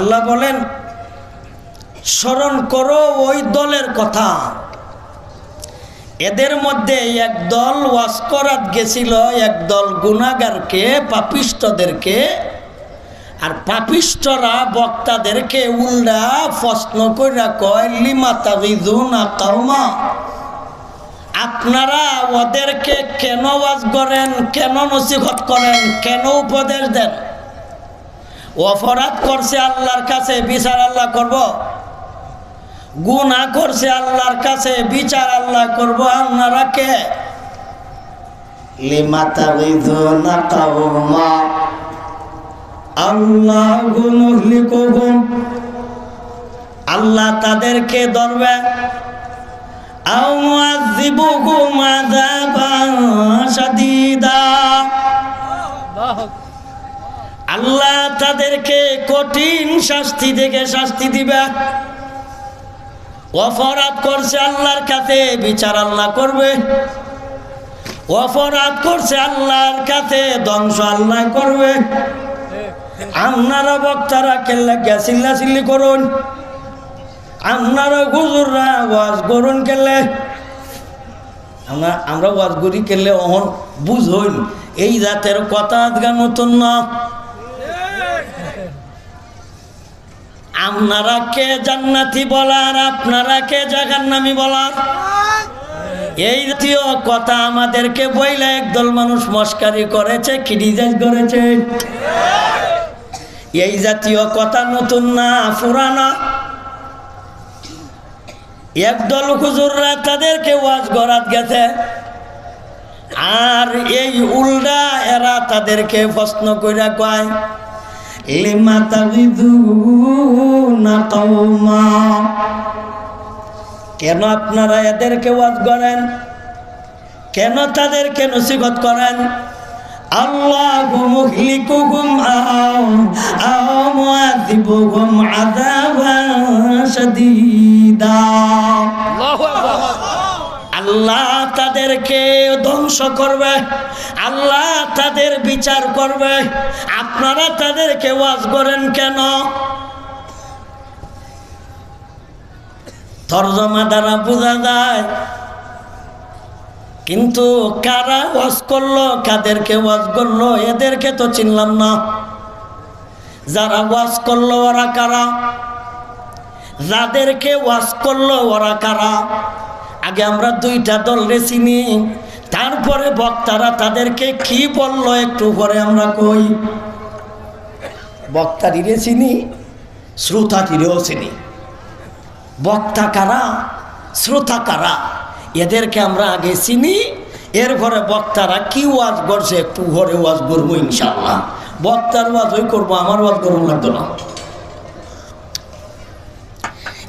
আল্লাহ বলেন, স্মরণ করো ওই দলের কথা। এদের মধ্যে এক দল ওয়াস্করাত গেছিল, এক দল গুণাগারকে পাপিষ্টদেরকে আর পাপিষ্টরা বক্তাদেরকে উল্ডা প্রশ্ন কইরা কয়, লিমা তাবিদুনা কাউমা আপনারা ওদেরকে কেন ওয়াজ করেন, কেন নসিহত করেন, কেন উপদেশ দেন? অপরাধ করছে আল্লাহর কাছে বিচার আল্লাহ করব? গুনাহ করছে আল্লাহর কাছে বিচার আল্লাহ করব? আপনারা কে? লিমা তাবিদুনা কাউমা আল্লাহ আল্লাহ তাদেরকে ধরবে। শাদীদা। আল্লাহ তাদেরকে কঠিন শাস্তি থেকে শাস্তি দিবে। অপরাধ করছে আল্লাহর কাছে, বিচার আল্লাহ করবে। অপরাধ করছে আল্লাহর কাছে, ধ্বংস আল্লাহ করবে। আপনারা বক্তারা কেল্লা গ্যাসিল্লা চিল্লি করুন। আপনারা গুজুররা ওয়াজ করুন কেলে আমরা আমরা ওয়াজ করি কেলে অহন বুঝইন এই জাতের কথা আজগা নতুন না। আপনারা কে জান্নাতি বলার, আপনারা কে জাহান্নামি বলার? এই জাতীয় কথা আমাদেরকে বইলে একদল মানুষ মস্কারি করেছে, ক্রিটিসাইজ করেছে। এই জাতীয় কথা নতুন না, পুরানা। একদল হুজুররা তাদেরকে ওয়াজ গড়াত গেছে। আর এই উল্ডা এরা তাদেরকে প্রশ্ন কইরা কয় লিমা তাবিদুনা কাওমা কেন আপনারা এদেরকে ওয়াজ করেন? কেন তাদেরকে নসিহত করেন? আল্লাহ আও আও মুআযিবুহুম আযাবান শাদীদা। আল্লাহ তাদেরকে ধ্বংস করবে। আল্লাহ তাদের বিচার করবে। আপনারা তাদেরকে ওয়াজ করেন কেন? তর্জমা দ্বারা বোঝা যায়। কিন্তু কারা ওয়াজ করল, কাদেরকে ওয়াজ করল, এদেরকে তো চিনলাম না। যারা ওয়াজ করল, ওরা কারা? যাদেরকে ওয়াজ করল, ওরা কারা? আগে আমরা দুইটা দল রে চিনি তারপরে বক্তারা তাদেরকে কি বলল একটু পরে আমরা কই? বক্তারিরে চিনি, শ্রোতাটিরেও চিনি। বক্তা কারা? শ্রোতা কারা? এদেরকে আমরা আগে চিনি, এরপরে বক্তারা কি ওয়াজ করছে একটু ঘরে ওয়াজ করব ইনশাল্লাহ বক্তার ওয়াজ ওই করব, আমার ওয়াজ করব লাগতো না।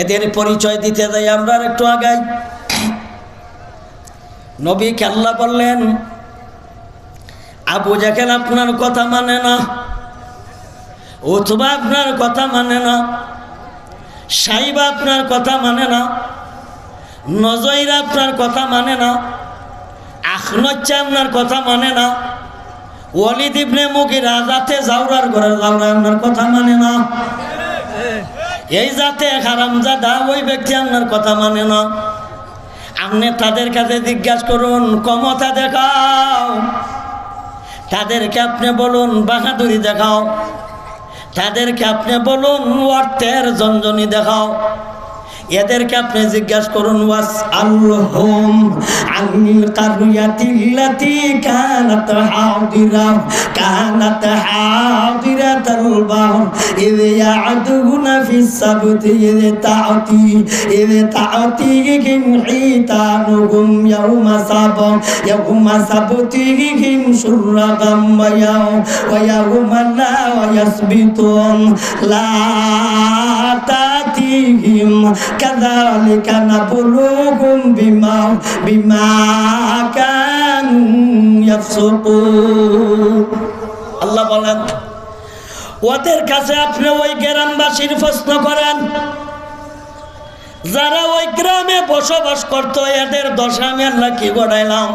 এদের পরিচয় দিতে যাই আমরা একটু আগাই। নবী আল্লাহ বললেন, আবু জাকেল আপনার কথা মানে না অথবা আপনার কথা মানে না, সাইবা আপনার কথা মানে না নজইরা আপনার কথা মানে না আখনচ্চা আপনার কথা মানে না, ওয়ালিদ ইবনে মুগিরা যাতে জাউরার ঘরে জাউরা আপনার কথা মানে না, এই জাতে হারামজাদা ওই ব্যক্তি আপনার কথা মানে না। আপনি তাদের কাছে জিজ্ঞাসা করুন, ক্ষমতা দেখাও। তাদেরকে আপনি বলুন, বাহাদুরি দেখাও। তাদেরকে আপনি বলুন, অর্থের জঞ্জনি দেখাও। এদেরকে আপনি জিজ্ঞাসা করুন, ওয়াস আল্লাহুম আনিল কারিয়াতিল্লাতি কানাত হাদিরা, কানাত হাদিরাতাল বাহর ইদ ইয়াদুনা ফিস সাবতি ইদ তাআতি ইদ তাআতিহিম হিতানুহুম ইয়াউমা সাব, ইয়াউমা সাবতিহিম শুররাগাম ওয়া ইয়াউমা লা ইয়াসবিতুন, লা তাতিহিম كذلك نبلوهم بما بما كانوا يفسقون আল্লাহ বলেন ওদের কাছে আপনি ওই গ্রামবাসীর প্রশ্ন করেন যারা ওই গ্রামে বসবাস করত এদের দশা আমি আল্লাহ কি গড়াইলাম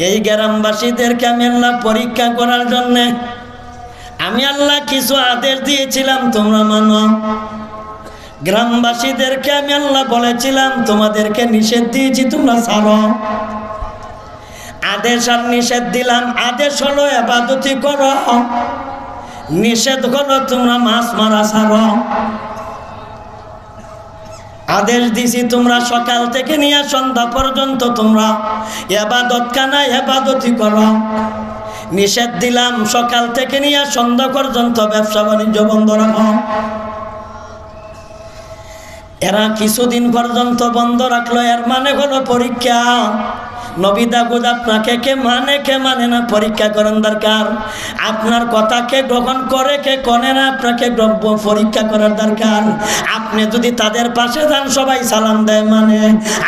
এই গ্রামবাসীদেরকে আমি আল্লাহ পরীক্ষা করার জন্যে আমি আল্লাহ কিছু আদেশ দিয়েছিলাম, তোমরা মানো। গ্রামবাসীদেরকে আমি আল্লাহ বলেছিলাম, তোমাদেরকে নিষেধ দিয়েছি, তোমরা ছাড়ো। আদেশ আর নিষেধ দিলাম, আদেশ হলো এবাদতি করো। নিষেধ হলো তোমরা মাছ মারা ছাড়ো। আদেশ দিছি তোমরা সকাল থেকে নিয়ে সন্ধ্যা পর্যন্ত তোমরা এবাদত কানা এবাদতি করো। নিষেধ দিলাম, সকাল থেকে নিয়ে সন্ধ্যা পর্যন্ত ব্যবসা বাণিজ্য বন্ধ রাখো। এরা কিছুদিন পর্যন্ত বন্ধ রাখল, এর মানে হলো পরীক্ষা। নবী দাগুদ আপনাকে কে মানে কে মানে না? পরীক্ষা করেন দরকার। আপনার কথা কে গ্রহণ করে, কে করে না, আপনাকে পরীক্ষা করার দরকার। আপনি যদি তাদের পাশে যান, সবাই সালাম দেয় মানে।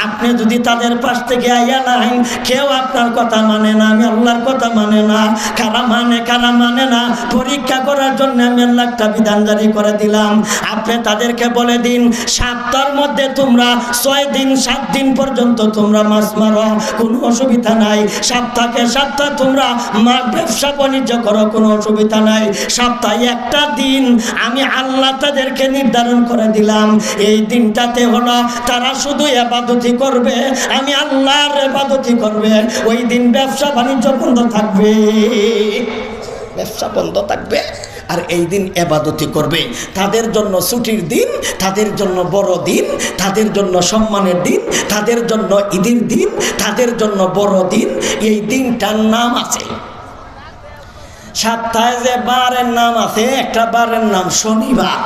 আপনি যদি তাদের পাশ থেকে আইয়া নাই, কেউ আপনার কথা মানে না, আমি আল্লাহর কথা মানে না। কারা মানে কারা মানে না? পরীক্ষা করার জন্য আমি আল্লাহ একটা বিধান জারি করে দিলাম। আপনি তাদেরকে বলে দিন, সাতটার মধ্যে তোমরা ছয় দিন, সাত দিন পর্যন্ত তোমরা মাছ মারো। কোনো অসুবিধা নাই। সপ্তাহে সপ্তাহ তোমরা মা ব্যবসা বাণিজ্য করো, কোনো অসুবিধা নাই। সপ্তাহে একটা দিন আমি আল্লাহ তাদেরকে নির্ধারণ করে দিলাম। এই দিনটাতে হলো তারা শুধু এবাদতি করবে, আমি আল্লাহর এবাদতি করবে। ওই দিন ব্যবসা বাণিজ্য বন্ধ থাকবে। ব্যবসা বন্ধ থাকবে? আর এই দিন এবাদতি করবে। তাদের জন্য ছুটির দিন, তাদের জন্য বড় দিন, তাদের জন্য সম্মানের দিন, তাদের জন্য ঈদের দিন, তাদের জন্য বড় দিন, এই দিনটার নাম আছে। সপ্তাহে যে বারের নাম আছে, একটা বারের নাম শনিবার।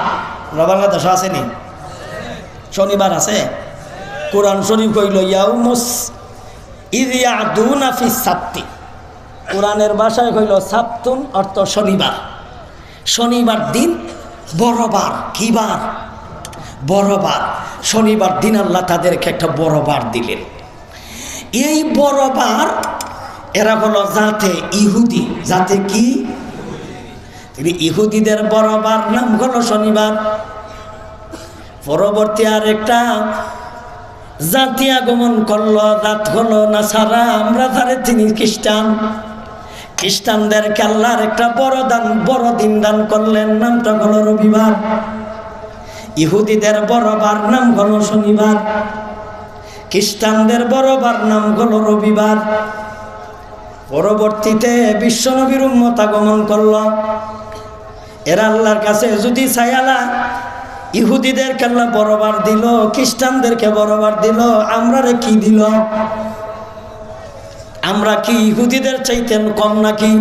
বাংলাদেশ আসেনি শনিবার আছে? কোরআন শরীফ কইল, ইয়াউমুস ইদিয়াদুনা ফি সাপ্তি কোরআনের ভাষায় কইল সাপ্তুন অর্থ শনিবার। শনিবার দিন, বড়বার, কি বার? বড়বার, শনিবার দিন আল্লাহ তাদেরকে একটা বড়বার দিলেন। এই বড়বার, এরা হলো যাতে ইহুদি। যাতে কি? ইহুদিদের বড়বার নাম হলো শনিবার। পরবর্তী আর একটা জাতি আগমন করল, জাত হলো না সারা আমরা ধারে তিনি খ্রিস্টান। খ্রিস্টানদেরকে আল্লাহর একটা বড় দান, বড় দিন দান করলেন। নামটা হলো রবিবার। ইহুদিদের বড়বার নাম হলো শনিবার। খ্রিস্টানদের বড়বার নাম হলো রবিবার। পরবর্তীতে বিশ্বনবীর উম্মত আগমন করল। এরা আল্লাহর কাছে যদি ছায়ালা ইহুদিদের আল্লাহ বড়বার দিল, খ্রিস্টানদেরকে বড়বার দিল, আমরারে কি দিল? আমরা কি ইহুদিদের চাইতেন কম নাকি?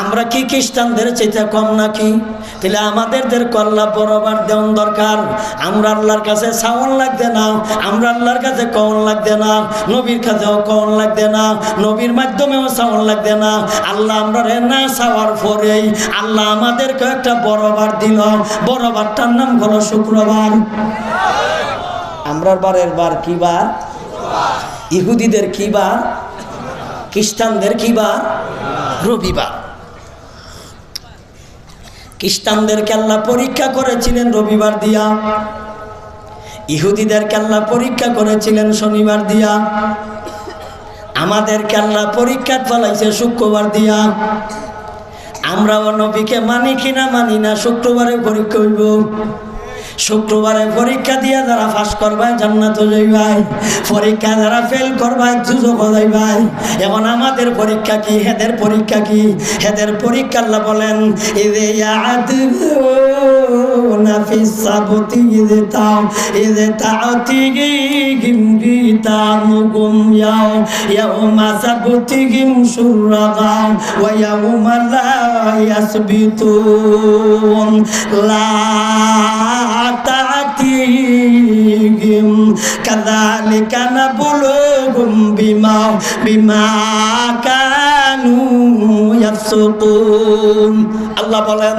আমরা কি খ্রিস্টানদের চাইতে কম নাকি? তাহলে আমাদেরদের কল্লা বরাবর দেওয়ান দরকার। আমরা আল্লাহর কাছে সাওয়ান লাগবে না। আমরা আল্লাহর কাছে কন লাগবে না। নবীর কাছেও কন লাগবে না। নবীর মাধ্যমেও সাওয়ান লাগবে না। আল্লাহ আমরা রে না সাওয়ার পরেই আল্লাহ আমাদেরকে একটা বড়বার দিল। বড়বারটার নাম হলো শুক্রবার। আমরার বারের বার কি বার? ইহুদিদের কি বার? খ্রিস্টানদের কি বার? রবিবার। খ্রিস্টানদেরকে আল্লাহ পরীক্ষা করেছিলেন রবিবার দিয়া। ইহুদিদেরকে আল্লাহ পরীক্ষা করেছিলেন শনিবার দিয়া। আমাদেরকে আল্লাহ পরীক্ষা ফলাইছে শুক্রবার দিয়া। আমরাও নবীকে মানি কিনা মানি না শুক্রবারে পরীক্ষা হইব। শুক্রবারে পরীক্ষা দিয়ে যারা পাস করবায় জান্নাত যাইবাই পরীক্ষা যারা ফেল করবায় সুযোগ যাইবাই এখন আমাদের পরীক্ষা কি? হেদের পরীক্ষা কি? হেদের পরীক্ষা বলেন লা تأتيهم كذلك نبلوهم بما بما كانوا يفسقون আল্লাহ বলেন,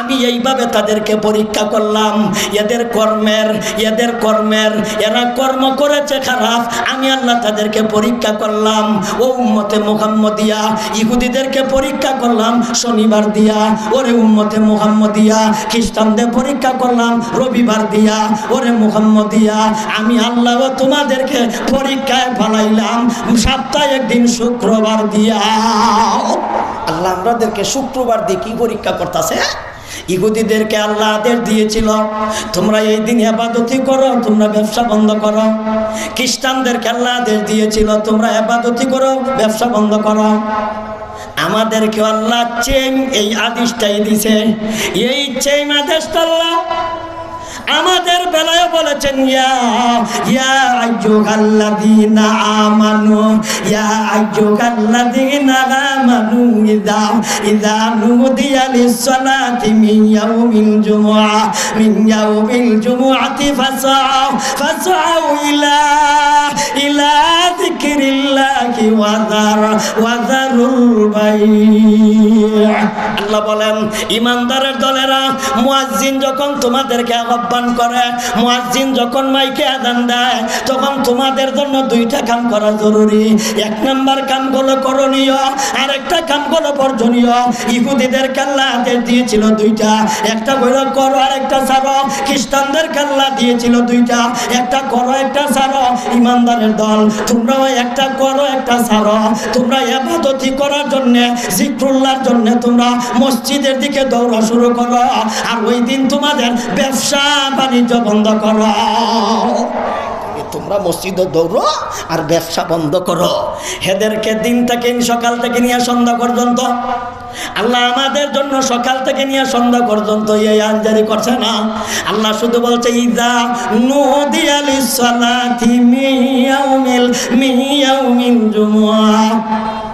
আমি এইভাবে তাদেরকে পরীক্ষা করলাম। এদের কর্মের এদের কর্মের, এরা কর্ম করেছে খারাপ। আমি আল্লাহ তাদেরকে পরীক্ষা করলাম। ও উম্মতে মুহাম্মদিয়া, ইহুদিদেরকে পরীক্ষা করলাম শনিবার দিয়া। ওরে উম্মতে মুহাম্মদিয়া, খ্রিস্টানদের পরীক্ষা করলাম রবিবার দিয়া। ওরে মুহাম্মদিয়া, আমি আল্লাহ তোমাদেরকে পরীক্ষায় ফলাইলাম। সপ্তাহে একদিন শুক্রবার দিয়া। আল্লাহ আমাদেরকে শুক্রবার দিয়ে কি পরীক্ষা করতেছে? ইহুদিদেরকে আল্লাহ আদেশ দিয়েছিল, তোমরা এই দিন আবাদতি করো, তোমরা ব্যবসা বন্ধ করো। খ্রিস্টানদেরকে আল্লাহ আদেশ দিয়েছিল, তোমরা আবাদতি করো, ব্যবসা বন্ধ করো। আমাদেরকে আল্লাহ চেম এই আদেশটাই দিছে এই চেম আদেশটা আল্লাহ আমাদের বেলায় বলেছেন, ইয়া ইয়া আইয়ুহাল্লাযীনা আমানু, ইয়া আইয়ুহাল্লাযীনা আমানু ইযা ইযা নুদিয়া লিস-সালাতি মিন ইয়াউমিল জুমআ, মিন ইয়াউমিল জুমআতি ফাসআউ ফাসআউ ইলা আল্লাহ বলেন, ইমানদারের দলেরা যখন তোমাদেরকে আহ্বান করে যখন মাইকে আদান দেয়, তখন তোমাদের জন্য দুইটা কাম করা জরুরি। এক নাম্বার করণীয় আর একটা বর্জনীয়। ইহুদিদের কাল্লা দিয়েছিল দুইটা, একটা হইল করো আর একটা সারো। খ্রিস্টানদের কাল্লা দিয়েছিল দুইটা, একটা করো, একটা সারো। ইমানদারের দল, তোমরাও একটা করো, একটা সারো তোমরা এবাদতি করার জন্যে জিক্রুল্লার জন্য তোমরা মসজিদের দিকে দৌড়া শুরু করো আর ওই দিন তোমাদের ব্যবসা বাণিজ্য বন্ধ করো। তোমরা মসজিদে দৌড়ো আর ব্যবসা বন্ধ করো। হেদেরকে দিন থেকে সকাল থেকে নিয়ে সন্ধ্যা পর্যন্ত আল্লাহ আমাদের জন্য সকাল থেকে নিয়ে সন্ধ্যা পর্যন্ত এই আঞ্জারি করছে না। আল্লাহ শুধু বলছে, ইদা মিয়াউমিল মিয়াউমিল জুমুয়া।